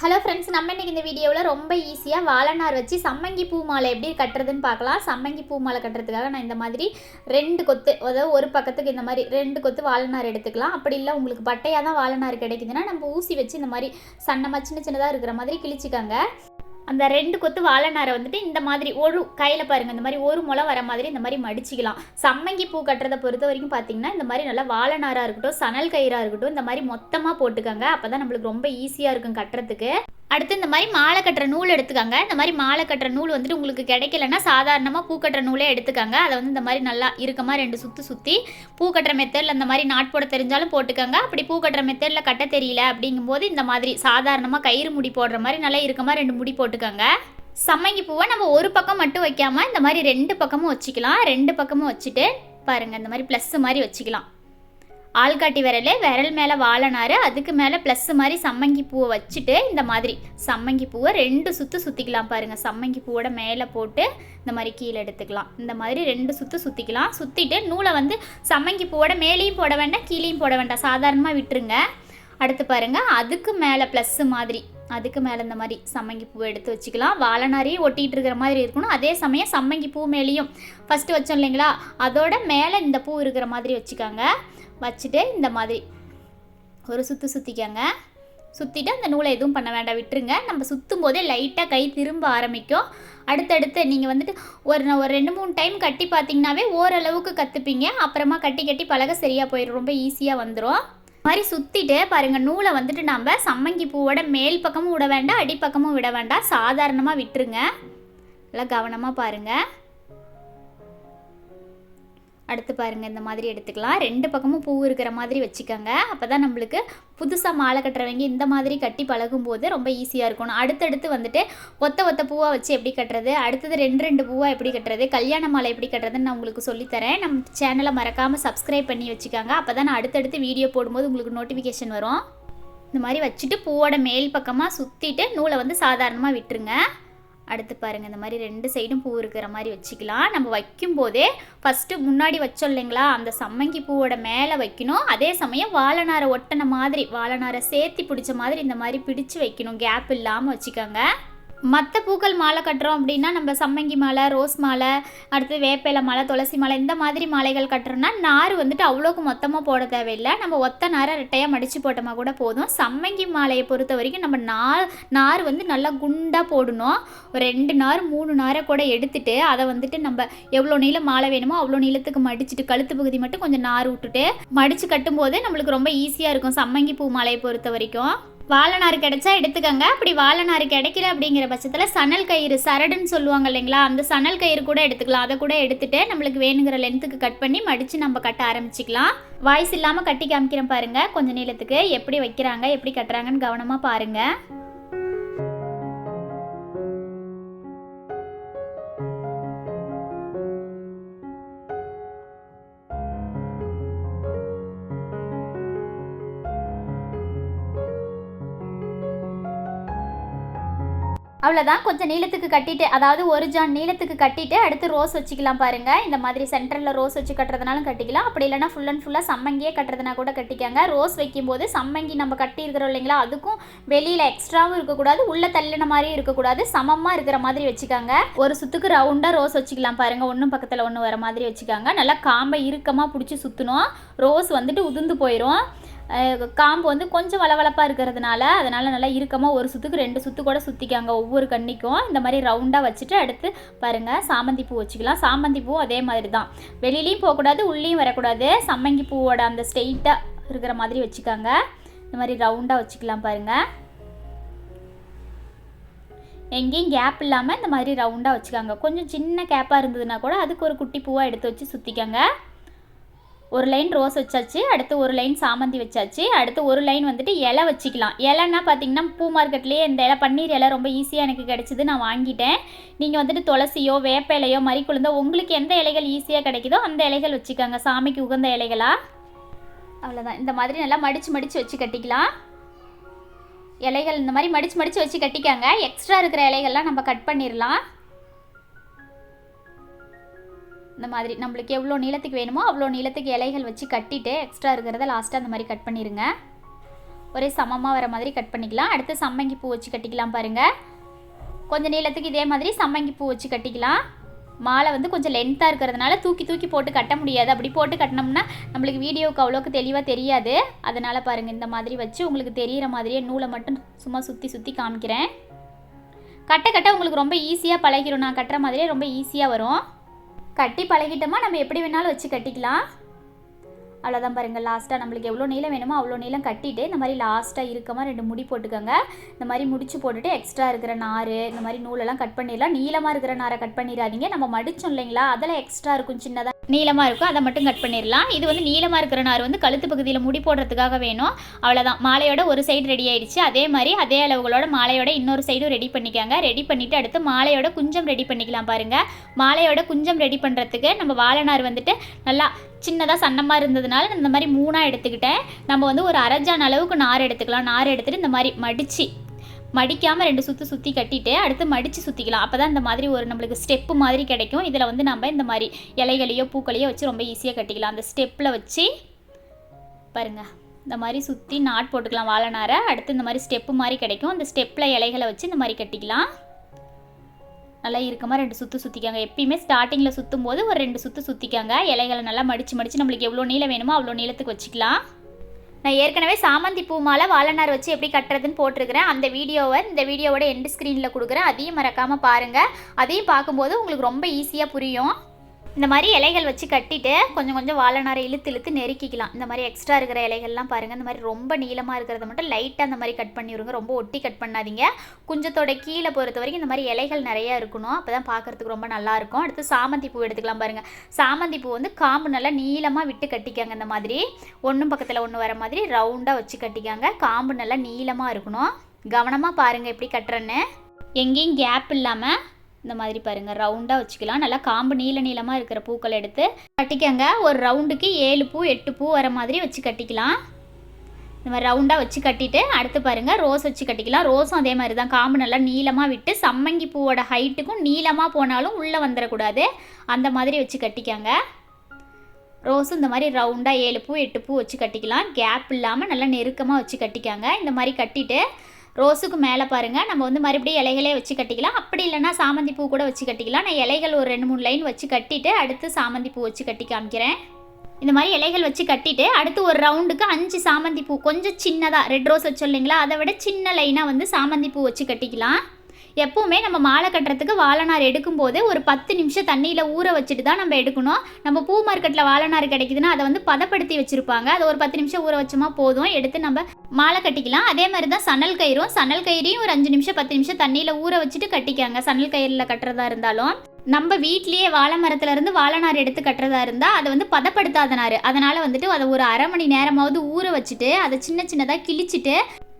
Hello friends நம்ம இன்னைக்கு இந்த வீடியோவில் ரொம்ப ஈஸியாக வாழைநார் வச்சு சம்மங்கி பூ மாலை எப்படி கட்டுறதுன்னு பார்க்கலாம். சம்மங்கி பூ மாலை கட்டுறதுக்காக நான் இந்த மாதிரி ரெண்டு கொத்து அதாவது ஒரு பக்கத்துக்கு இந்த மாதிரி ரெண்டு கொத்து வாழைநார் எடுத்துக்கலாம். அப்படி இல்லை உங்களுக்கு பட்டையாக தான் வாழைநார் கிடைக்குதுன்னா நம்ம ஊசி வச்சு இந்த மாதிரி சன்னமாக சின்ன சின்னதாக இருக்கிற மாதிரி கிழிச்சிக்கோங்க. அந்த ரெண்டு கொத்து வாழைநாரை வந்துட்டு இந்த மாதிரி ஒரு கையில் பாருங்கள் இந்த மாதிரி ஒரு முளை வர மாதிரி இந்த மாதிரி மடிச்சிக்கலாம். சம்மங்கி பூ கட்டுறதை பொறுத்த வரைக்கும் பார்த்தீங்கன்னா இந்த மாதிரி நல்லா வாழைநாராக இருக்கட்டும் சணல் கயிறாக இருக்கட்டும் இந்த மாதிரி மொத்தமாக போட்டுக்கோங்க. அப்போ தான் நம்மளுக்கு ரொம்ப ஈஸியாக இருக்கும் கட்டுறதுக்கு. அடுத்து இந்த மாதிரி மாலை கட்டுற நூல் எடுத்துக்கோங்க. இந்த மாதிரி மாலை கட்டுற நூல் வந்துட்டு உங்களுக்கு கிடைக்கலன்னா சாதாரணமாக பூ கட்டுற நூலே எடுத்துக்கோங்க. அதை வந்து இந்த மாதிரி நல்லா இருக்கமாக ரெண்டு சுற்றி சுற்றி பூ கட்டுற மெத்தடில் இந்த மாதிரி நாட் போட தெரிஞ்சாலும் போட்டுக்கோங்க. அப்படி பூ கட்டுற மெத்தடில் கட்ட தெரியல அப்படிங்கும்போது இந்த மாதிரி சாதாரணமாக கயிறு முடி போடுற மாதிரி நல்லா இருக்கமாக ரெண்டு முடி போட்டுக்கோங்க. சம்மங்கி பூவை நம்ம ஒரு பக்கம் மட்டும் வைக்காமல் இந்த மாதிரி ரெண்டு பக்கமும் வச்சுக்கலாம். ரெண்டு பக்கமும் வச்சுட்டு பாருங்கள் இந்த மாதிரி ப்ளஸ் மாதிரி வச்சுக்கலாம். ஆள்காட்டி விரல் விரல் மேலே வாழைனாரு. அதுக்கு மேலே ப்ளஸ் மாதிரி சம்மங்கி பூவை வச்சுட்டு இந்த மாதிரி சம்மங்கி பூவை ரெண்டு சுற்று சுற்றிக்கலாம் பாருங்கள் சம்மங்கி பூவோட மேலே போட்டு இந்த மாதிரி கீழே எடுத்துக்கலாம். இந்த மாதிரி ரெண்டு சுற்று சுற்றிக்கலாம் சுற்றிட்டு நூலை வந்து சம்மங்கி பூவோட மேலேயும் போட வேண்டாம் கீழேயும் போட வேண்டாம். சாதாரணமாக விட்டுருங்க. அடுத்து பாருங்கள் அதுக்கு மேலே ப்ளஸ்ஸு மாதிரி அதுக்கு மேலே இந்த மாதிரி சம்மங்கி பூ எடுத்து வச்சுக்கலாம். வாழைநாரையும் ஒட்டிகிட்டு இருக்கிற மாதிரி இருக்கணும். அதே சமயம் சம்மங்கி பூ மேலேயும் ஃபஸ்ட்டு வச்சோம் இல்லைங்களா? அதோட மேலே இந்த பூ இருக்கிற மாதிரி வச்சுக்கோங்க. வச்சுட்டு இந்த மாதிரி ஒரு சுற்று சுற்றிக்கங்க சுற்றிட்டு அந்த நூலை எதுவும் பண்ண வேண்டாம் விட்டுருங்க. நம்ம சுற்றும் போதே லைட்டாக கை திரும்ப ஆரம்பிக்கும். அடுத்தடுத்து நீங்கள் வந்துட்டு ஒரு ஒரு ரெண்டு மூணு டைம் கட்டி பார்த்தீங்கன்னாவே ஓரளவுக்கு கற்றுப்பீங்க அப்புறமா கட்டி கட்டி பழக சரியாக போயிடும் ரொம்ப ஈஸியாக வந்துடும் மாதிரி சுற்றிட்டு பாருங்கள் நூலை வந்துட்டு நம்ம சம்மங்கி பூவோட மேல் பக்கமும் விட வேண்டாம் அடிப்பக்கமும் விட வேண்டாம். சாதாரணமாக விட்டுருங்க. நல்லா கவனமாக பாருங்கள் அடுத்து பாருங்கள் இந்த மாதிரி எடுத்துக்கலாம். ரெண்டு பக்கமும் பூ இருக்கிற மாதிரி வச்சுக்கோங்க. அப்போ தான் நம்மளுக்கு புதுசாக மாலை கட்டுறவங்க இந்த மாதிரி கட்டி பழகும்போது ரொம்ப ஈஸியாக இருக்கணும் அடுத்தடுத்து வந்துட்டு ஒத்த ஒத்த பூவாக வச்சு எப்படி கட்டுறது? அடுத்தது ரெண்டு ரெண்டு பூவாக எப்படி கட்டுறது? கல்யாண மாலை எப்படி கட்டுறதுன்னு நான் உங்களுக்கு சொல்லித்தரேன் நம்ம சேனலை மறக்காமல் சப்ஸ்கிரைப் பண்ணி வச்சுக்கோங்க. அப்போ தான் நான் அடுத்தடுத்து வீடியோ போடும்போது உங்களுக்கு நோட்டிஃபிகேஷன் வரும். இந்த மாதிரி வச்சுட்டு பூவோட மேல் பக்கமாக சுற்றிட்டு நூலை வந்து சாதாரணமாக விட்டுருங்க. அடுத்து பாருங்கள் இந்த மாதிரி ரெண்டு சைடும் பூ இருக்கிற மாதிரி வச்சுக்கலாம். நம்ம வைக்கும் போதே ஃபஸ்ட்டு முன்னாடி வச்சோம் இல்லைங்களா அந்த சம்மங்கி பூவோட மேலே வைக்கணும். அதே சமயம் வாழைநாரை ஒட்டின மாதிரி வாழைநாரை சேர்த்து பிடிச்ச மாதிரி இந்த மாதிரி பிடிச்சு வைக்கணும். கேப் இல்லாமல் வச்சுக்கோங்க. மற்ற பூக்கள் மாலை கட்டுறோம் அப்படின்னா நம்ம சம்மங்கி மாலை ரோஸ் மாலை அடுத்து வேப்பிலை மாலை துளசி மாலை இந்த மாதிரி மாலைகள் கட்டுறோம்னா நார் வந்துட்டு அவ்வளோக்கு மொத்தமாக போட தேவையில்லை. நம்ம ஒத்த நாரை ரெட்டையாக மடித்து போட்டோமா கூட போதும். சம்மங்கி மாலையை பொறுத்த வரைக்கும் நம்ம நார் நார் வந்து நல்லா குண்டாக போடணும். ஒரு ரெண்டு நார் மூணு நாரை கூட எடுத்துட்டு அதை வந்துட்டு நம்ம எவ்வளோ நீளம் மாலை வேணுமோ அவ்வளோ நீளத்துக்கு மடிச்சுட்டு கழுத்து பகுதி மட்டும் கொஞ்சம் நார் விட்டுட்டு மடித்து கட்டும்போதே நம்மளுக்கு ரொம்ப ஈஸியாக இருக்கும். சம்மங்கி பூ மாலையை பொறுத்த வரைக்கும். வாழைநாறு கிடைச்சா எடுத்துக்கோங்க. அப்படி வாழைநாறு கிடைக்கல அப்படிங்கிற பட்சத்தில் சணல் கயிறு சரடுன்னு சொல்லுவாங்க இல்லைங்களா? அந்த சணல் கயிறு கூட எடுத்துக்கலாம். அதை கூட எடுத்துகிட்டு நம்மளுக்கு வேணுங்கிற லென்த்துக்கு கட் பண்ணி மடித்து நம்ம கட்ட ஆரம்பிச்சிக்கலாம். வாய்ஸ் இல்லாமல் கட்டி காமிக்கிறேன் பாருங்கள் கொஞ்சம் நீளத்துக்கு. எப்படி வைக்கிறாங்க எப்படி கட்டுறாங்கன்னு கவனமாக பாருங்கள் அவ்வளோதான் கொஞ்சம் நீளத்துக்கு கட்டிட்டு அதாவது ஒரு ஜான் நீளத்துக்கு கட்டிட்டு அடுத்து ரோஸ் வச்சுக்கலாம் பாருங்க. இந்த மாதிரி சென்டரில் ரோஸ் வச்சு கட்டுறதுனாலும் கட்டிக்கலாம். அப்படி இல்லைனா ஃபுல் அண்ட் ஃபுல்லாக சம்மங்கியே கட்டுறதுனா கூட கட்டிக்காங்க. ரோஸ் வைக்கும்போது சம்மங்கி நம்ம கட்டியிருக்கிறோம் இல்லைங்களா அதுக்கும் வெளியில் எக்ஸ்ட்ராவும் இருக்கக்கூடாது உள்ள தள்ளின மாதிரியும் இருக்கக்கூடாது. சமமாக இருக்கிற மாதிரி வச்சுக்காங்க. ஒரு சுத்துக்கு ரவுண்டாக ரோஸ் வச்சுக்கலாம் பாருங்க. ஒன்றும் பக்கத்தில் ஒன்று வர மாதிரி வச்சுக்காங்க. நல்லா காம்பை இறுக்கமாக பிடிச்சி சுற்றணும் ரோஸ் வந்துட்டு உதிர்ந்து போயிடும் காம்பு வந்து கொஞ்சம் வளவளப்பாக இருக்கிறதுனால அதனால் நல்லா இறுக்கமாக ஒரு சுற்றுக்கு ரெண்டு சுற்று கூட சுற்றிக்காங்க ஒவ்வொரு கன்னிக்கும் இந்த மாதிரி ரவுண்டாக வச்சுட்டு அடுத்து பாருங்கள் சாமந்தி பூ வச்சுக்கலாம். சாமந்தி பூ அதே மாதிரி தான். வெளியிலையும் போகக்கூடாது உள்ளேயும் வரக்கூடாது. சம்மங்கி பூவோட அந்த ஸ்ட்ரெயிட்டாக இருக்கிற மாதிரி வச்சுக்காங்க. இந்த மாதிரி ரவுண்டாக வச்சுக்கலாம் பாருங்கள் எங்கேயும் கேப் இல்லாமல் இந்த மாதிரி ரவுண்டாக வச்சுக்காங்க. கொஞ்சம் சின்ன கேப்பாக இருந்ததுன்னா கூட அதுக்கு ஒரு குட்டி பூவாக எடுத்து வச்சு சுற்றிக்கங்க ஒரு லைன் ரோஸ் வச்சாச்சு அடுத்து ஒரு லைன் சாமந்தி வச்சாச்சு அடுத்து ஒரு லைன் வந்துட்டு இலை வச்சுக்கலாம். இலைன்னா பார்த்தீங்கன்னா பூ மார்க்கெட்லேயே இந்த இலை பன்னீர் இலை ரொம்ப ஈஸியாக எனக்கு கிடச்சிது நான் வாங்கிட்டேன். நீங்கள் வந்துட்டு துளசியோ வேப்ப இலையோ மறிக்குழுந்தோ உங்களுக்கு எந்த இலைகள் ஈஸியாக கிடைக்குதோ அந்த இலைகள் வச்சுக்கோங்க. சாமிக்கு உகந்த இலைகளாக அவ்வளோதான் இந்த மாதிரி நல்லா மடித்து மடித்து வச்சு கட்டிக்கலாம். இலைகள் இந்த மாதிரி மடித்து மடித்து வச்சு கட்டிக்காங்க. எக்ஸ்ட்ரா இருக்கிற இலைகள்லாம் நம்ம கட் பண்ணிடலாம் இந்த மாதிரி நம்மளுக்கு எவ்வளோ நீளத்துக்கு வேணுமோ அவ்வளோ நீளத்துக்கு இலைகள் வச்சு கட்டிட்டு எக்ஸ்ட்ரா இருக்கிறத லாஸ்ட்டாக அந்த மாதிரி கட் பண்ணிடுங்க ஒரே சமமாக வர மாதிரி கட் பண்ணிக்கலாம். அடுத்து சம்மங்கி பூ வச்சு கட்டிக்கலாம் பாருங்கள் கொஞ்சம் நீளத்துக்கு இதே மாதிரி சம்மங்கி பூ வச்சு கட்டிக்கலாம். மாலை வந்து கொஞ்சம் லென்த்தாக இருக்கிறதுனால தூக்கி தூக்கி போட்டு கட்ட முடியாது. அப்படி போட்டு கட்டினோம்னா நம்மளுக்கு வீடியோவுக்கு அவ்வளோக்கு தெளிவாக தெரியாது. அதனால் பாருங்கள் இந்த மாதிரி வச்சு உங்களுக்கு தெரிகிற மாதிரியே நூலை மட்டும் சும்மா சுற்றி சுற்றி காமிக்கிறேன். கட்ட கட்ட உங்களுக்கு ரொம்ப ஈஸியாக பழகிரும். நான் கட்டுற மாதிரியே ரொம்ப ஈஸியாக வரும். கட்டி பழகிட்டோமா? நம்ம எப்படி வேணாலும் வச்சு கட்டிக்கலாம். அவ்வளோதான் பாருங்கள் லாஸ்ட்டாக நம்மளுக்கு எவ்வளோ நீளம் வேணுமோ அவ்வளோ நீளம் கட்டிட்டு இந்த மாதிரி லாஸ்ட்டாக இருக்கமா ரெண்டு முடி போட்டுக்கோங்க. இந்த மாதிரி முடிச்சு போட்டுட்டு எக்ஸ்ட்ரா இருக்கிற நார் இந்த மாதிரி நூலெல்லாம் கட் பண்ணிடலாம். நீளமாக இருக்கிற நாரை கட் பண்ணிடாதீங்க. நம்ம மடிச்சோம் இல்லைங்களா? அதெல்லாம் எக்ஸ்ட்ரா இருக்கும் சின்னதாக நீளமாக இருக்கும் அதை மட்டும் கட் பண்ணிடலாம். இது வந்து நீளமாக இருக்கிற நார் வந்து கழுத்து பகுதியில் முடி போடுறதுக்காக வேணும். அவ்வளோதான் மாலையோட ஒரு சைடு ரெடி ஆயிடுச்சு. அதே மாதிரி அதே அளவுகளோட மாலையோட இன்னொரு சைடும் ரெடி பண்ணிக்கோங்க. ரெடி பண்ணிவிட்டு அடுத்து மாலையோட குஞ்சம் ரெடி பண்ணிக்கலாம் பாருங்கள் மாலையோட குஞ்சம் ரெடி பண்ணுறதுக்கு நம்ம வாழைநார் வந்துட்டு நல்லா சின்னதாக சன்னமாக இருந்ததுனால இந்த மாதிரி மூணாக எடுத்துக்கிட்டேன். நம்ம வந்து ஒரு அரஜான் அளவுக்கு நார் எடுத்துக்கலாம். நார் எடுத்துகிட்டு இந்த மாதிரி மடித்து மடிக்காமல் ரெண்டு சுற்று சுற்றி கட்டிட்டு அடுத்து மடித்து சுற்றிக்கலாம் அப்போ தான் இந்த மாதிரி ஒரு நம்மளுக்கு ஸ்டெப்பு மாதிரி கிடைக்கும். இதில் வந்து நம்ம இந்த மாதிரி இலைகளையோ பூக்களையோ வச்சு ரொம்ப ஈஸியாக கட்டிக்கலாம். அந்த ஸ்டெப்பில் வச்சு பாருங்கள் இந்த மாதிரி சுற்றி நாட் போட்டுக்கலாம் வாழைநாரை அடுத்து இந்த மாதிரி ஸ்டெப்பு மாதிரி கிடைக்கும். அந்த ஸ்டெப்பில் இலைகளை வச்சு இந்த மாதிரி கட்டிக்கலாம். நல்லா இருக்கமாக ரெண்டு சுற்று சுற்றிக்காங்க எப்பயுமே ஸ்டார்டிங்கில் சுற்றும் போது ஒரு ரெண்டு சுற்று சுற்றிக்காங்க இலைகளை நல்லா மடித்து மடித்து நம்மளுக்கு எவ்வளோ நீளம் வேணுமோ அவ்வளோ நீளத்துக்கு வச்சுக்கலாம். நான் ஏற்கனவே சாமந்தி பூ மாலை வாழைநார் வச்சு எப்படி கட்டுறதுன்னு போட்டிருக்கிறேன். அந்த வீடியோவை இந்த வீடியோவோட எண்டு ஸ்க்ரீனில் கொடுக்குறேன். அதையும் மறக்காமல் பாருங்கள் அதையும் பார்க்கும்போது உங்களுக்கு ரொம்ப ஈஸியாக புரியும். இந்த மாதிரி இலைகள் வச்சு கட்டிட்டு கொஞ்சம் கொஞ்சம் வாழைநாரை இழுத்து இழுத்து நெருக்கிக்கலாம். இந்த மாதிரி எக்ஸ்ட்ரா இருக்கிற இலைகள்லாம் பாருங்கள் இந்த மாதிரி ரொம்ப நீளமாக இருக்கிறத மட்டும் லைட்டாக அந்த மாதிரி கட் பண்ணிவிடுங்க ரொம்ப ஒட்டி கட் பண்ணாதீங்க. குஞ்சத்தோட கீழே பொறுத்த வரைக்கும் இந்த மாதிரி இலைகள் நிறையா இருக்கணும். அப்போ தான் பார்க்குறதுக்கு ரொம்ப நல்லாயிருக்கும் அடுத்து சாமந்தி பூ எடுத்துக்கலாம் பாருங்கள் சாமந்தி பூ வந்து காம்பு நல்லா நீளமாக விட்டு கட்டிக்காங்க இந்த மாதிரி. ஒன்றும் பக்கத்தில் ஒன்று வர மாதிரி ரவுண்டாக வச்சு கட்டிக்காங்க. காம்பு நல்லா நீளமாக இருக்கணும். கவனமாக பாருங்கள் எப்படி கட்டுறேன்னு. எங்கேயும் கேப் இல்லாமல் இந்த மாதிரி பாருங்கள் ரவுண்டாக வச்சுக்கலாம். நல்லா காம்பு நீல நீளமாக இருக்கிற பூக்கள் எடுத்து கட்டிக்கங்க. ஒரு ரவுண்டுக்கு ஏழு பூ எட்டு பூ வர மாதிரி வச்சு கட்டிக்கலாம். இந்த மாதிரி ரவுண்டாக வச்சு கட்டிட்டு அடுத்து பாருங்கள் ரோஸ் வச்சு கட்டிக்கலாம். ரோஸும் அதே மாதிரி தான் காம்பு நல்லா நீளமாக விட்டு சம்மங்கி பூவோட ஹைட்டுக்கும் நீளமாக போனாலும் உள்ளே வந்துடக்கூடாது. அந்த மாதிரி வச்சு கட்டிக்கங்க. ரோஸும் இந்த மாதிரி ரவுண்டாக ஏழு பூ எட்டு பூ வச்சு கட்டிக்கலாம். கேப் இல்லாமல் நல்லா நெருக்கமாக வச்சு கட்டிக்காங்க. இந்த மாதிரி கட்டிட்டு ரோஸுக்கு மேலே பாருங்கள் நம்ம வந்து மறுபடியும் இலைகளே வச்சு கட்டிக்கலாம். அப்படி இல்லைன்னா சாமந்தி பூ கூட வச்சு கட்டிக்கலாம். நான் இலைகள் ஒரு ரெண்டு மூணு லைன் வச்சு கட்டிட்டு அடுத்து சாமந்தி பூ வச்சு கட்டி காமிக்கிறேன். இந்த மாதிரி இலைகள் வச்சு கட்டிட்டு அடுத்து ஒரு ரவுண்டுக்கு அஞ்சு சாமந்தி பூ கொஞ்சம் சின்னதாக ரெட் ரோஸ் வச்சு இல்லைங்களா? அதை விட சின்ன லைனாக வந்து சாமந்தி பூ வச்சு கட்டிக்கலாம். எப்போவுமே நம்ம மாலை கட்டுறதுக்கு வாழைநார் எடுக்கும்போது ஒரு பத்து நிமிஷம் தண்ணியில் ஊற வச்சுட்டு தான் நம்ம எடுக்கணும். நம்ம பூ மார்க்கெட்டில் வாழைநார் கிடைக்குதுன்னா அதை வந்து பதப்படுத்தி வச்சுருப்பாங்க. அதை ஒரு பத்து நிமிஷம் ஊற வச்சோமா போதும். எடுத்து நம்ம மாலை கட்டிக்கலாம். அதே மாதிரி தான் சணல் கயிறும். சணல் கயிறையும் ஒரு அஞ்சு நிமிஷம் பத்து நிமிஷம் தண்ணியில் ஊற வச்சுட்டு கட்டிக்காங்க. சணல் கயிறில் கட்டுறதா இருந்தாலும். நம்ம வீட்லேயே வாழை மரத்துல இருந்து வாழை நார் எடுத்து கட்டுறதா இருந்தால் அதை வந்து பதப்படுத்தாத நார். அதனால் வந்துட்டு அதை ஒரு அரை மணி நேரமாவது ஊற வச்சுட்டு அதை சின்ன சின்னதாக கிழிச்சிட்டு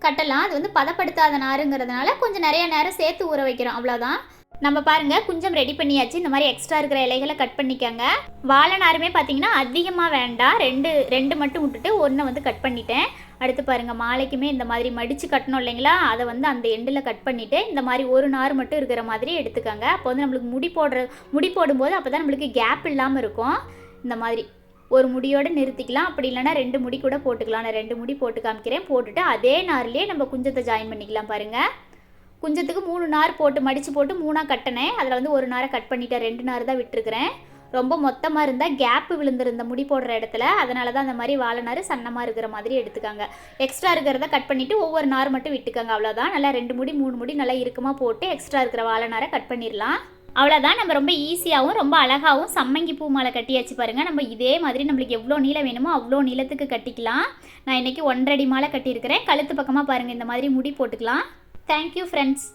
கட்டலாம். அது வந்து பதப்படுத்தாத நாருங்கிறதுனால கொஞ்சம் நிறைய நேரம் சேர்த்து ஊற வைக்கிறோம். அவ்வளோதான் நம்ம பாருங்க குஞ்சம் ரெடி பண்ணியாச்சு. இந்த மாதிரி எக்ஸ்ட்ரா இருக்கிற இலைகளை கட் பண்ணிக்கோங்க. வாழை நாருமே பார்த்தீங்கன்னா அதிகமாக வேண்டாம். ரெண்டு ரெண்டு மட்டும் விட்டுட்டு ஒன்றை வந்து கட் பண்ணிட்டேன். அடுத்து பாருங்க மாலைக்குமே இந்த மாதிரி மடித்து கட்டணும் இல்லைங்களா? அதை வந்து அந்த எண்டில் கட் பண்ணிவிட்டு இந்த மாதிரி ஒரு நார் மட்டும் இருக்கிற மாதிரி எடுத்துக்கோங்க. அப்போ வந்து நம்மளுக்கு முடி போடுற முடி போடும்போது அப்போ தான் நம்மளுக்கு கேப் இல்லாமல் இருக்கும். இந்த மாதிரி ஒரு முடியோடு நிறுத்திக்கலாம். அப்படி இல்லைன்னா ரெண்டு முடி கூட போட்டுக்கலாம். நான் ரெண்டு முடி போட்டு காமிக்கிறேன். போட்டுட்டு அதே நார்லேயே நம்ம குஞ்சத்தை ஜாயின் பண்ணிக்கலாம் பாருங்கள் குஞ்சத்துக்கு மூணு நார் போட்டு மடித்து போட்டு மூணாக கட்டினேன். அதில் வந்து ஒரு நாரை கட் பண்ணிட்டேன். ரெண்டு நார் தான் விட்டுருக்குறேன். ரொம்ப மொத்தமாக இருந்தால் கேப்பு விழுந்திருந்த முடி போடுற இடத்துல அதனால தான் அந்த மாதிரி வாழை நார் சன்னமாக இருக்கிற மாதிரி எடுத்துக்காங்க. எக்ஸ்ட்ரா இருக்கிறத கட் பண்ணிவிட்டு ஒவ்வொரு நார் மட்டும் விட்டுக்கோங்க அவ்வளோதான் நல்லா ரெண்டு முடி மூணு முடி நல்லா இறுக்கமாக போட்டு எக்ஸ்ட்ரா இருக்கிற வாழை நாரை கட் பண்ணிடலாம். அவ்வளோதான் நம்ம ரொம்ப ஈஸியாகவும் ரொம்ப அழகாகவும் சம்மங்கி பூ மாலை கட்டியாச்சு பாருங்கள் நம்ம இதே மாதிரி நம்மளுக்கு எவ்வளோ நீளம் வேணுமோ அவ்வளோ நீளத்துக்கு கட்டிக்கலாம். நான் இன்றைக்கி ஒன்றரை மாலை கட்டியிருக்கிறேன். கழுத்து பக்கமாக பாருங்கள் இந்த மாதிரி முடி போட்டுக்கலாம். Thank you friends